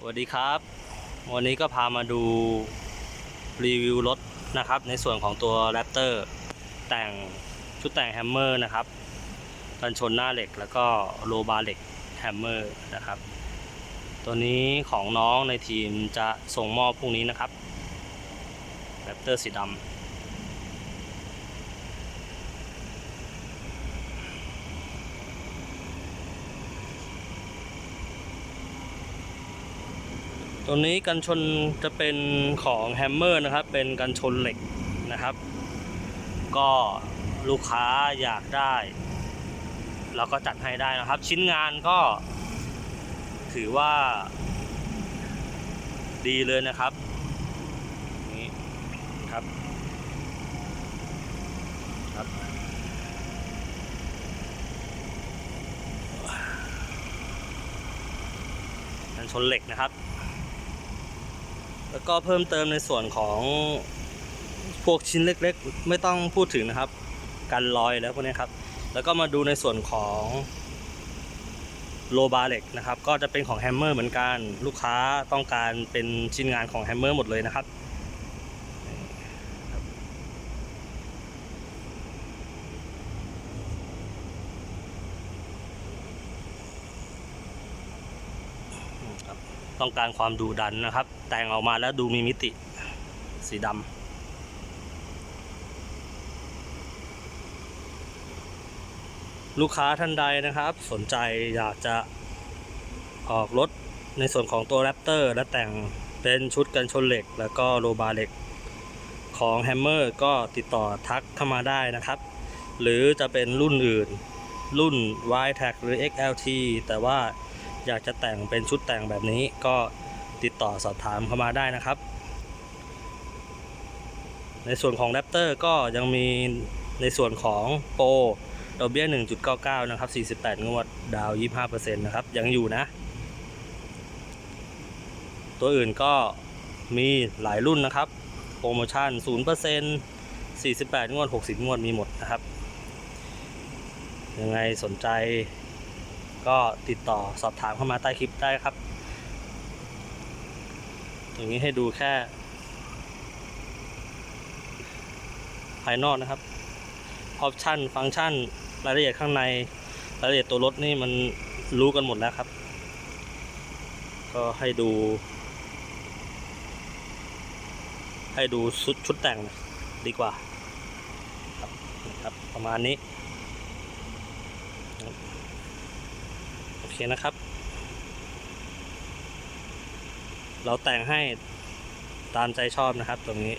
สวัสดีครับ วันนี้ก็พามาดูรีวิวรถนะครับ ในส่วนของตัว Raptor แต่งชุดแต่งแฮมเมอร์นะครับกันชนหน้าเหล็กแล้วก็โลบาร์เหล็กแฮมเมอร์นะครับ ตัวนี้ของน้องในทีมจะส่งมอบพรุ่งนี้นะครับ Raptor สีดำ ตัวนี้กันชนจะเป็นของแฮมเมอร์นะครับ เป็นกันชนเหล็กนะครับ ก็ลูกค้าอยากได้ เราก็จัดให้ได้นะครับ ชิ้นงานก็ถือว่า ดีเลยนะครับนี่ครับครับกันชนเหล็กนะครับ แล้วก็เพิ่มเติมในส่วนของพวกชิ้นเล็กๆ ไม่ต้องพูดถึงนะครับ กันรอยแล้วพวกนี้ครับ แล้วก็มาดูในส่วนของโลบาเล็กนะครับ ก็จะเป็นของแฮมเมอร์เหมือนกัน ลูกค้าต้องการเป็นชิ้นงานของแฮมเมอร์หมดเลยนะครับ ต้องการความดูดันนะครับ แต่งออกมาแล้วดูมีมิติสีดำลูกค้าท่านใดนะครับ สนใจอยากจะออกรถในส่วนของตัว Raptor และแต่งเป็นชุดกันชนเหล็ก แล้วก็โลบาเหล็กของ Hammer ก็ติดต่อทักเข้ามาได้นะครับ หรือจะเป็นรุ่นอื่น รุ่น y t a g หรือ XLT แต่ว่า อยากจะแต่งเป็นชุดแต่งแบบนี้ก็ติดต่อสอบถามเข้ามาได้นะครับ ในส่วนของ Raptor ก็ยังมีในส่วนของโปรดอกเบี้ย 1.99 นะครับ 48 งวด ดาว 25%นะครับ ยังอยู่นะ ตัวอื่นก็มีหลายรุ่นนะครับ โปรโมชั่น 0% 48 งวด 60 งวดมีหมดนะครับ ยังไงสนใจ ก็ติดต่อสอบถามเข้ามาใต้คลิปได้ครับ ตรงนี้ให้ดูแค่ ภายนอกนะครับออปชันฟังก์ชัน รายละเอียดข้างใน รายละเอียดตัวรถนี่มันรู้กันหมดแล้วครับ ก็ให้ดู ให้ดูชุดชุดแต่งดีกว่า ครับประมาณนี้ เคนะครับ เราแต่งให้ตามใจชอบนะครับตรงนี้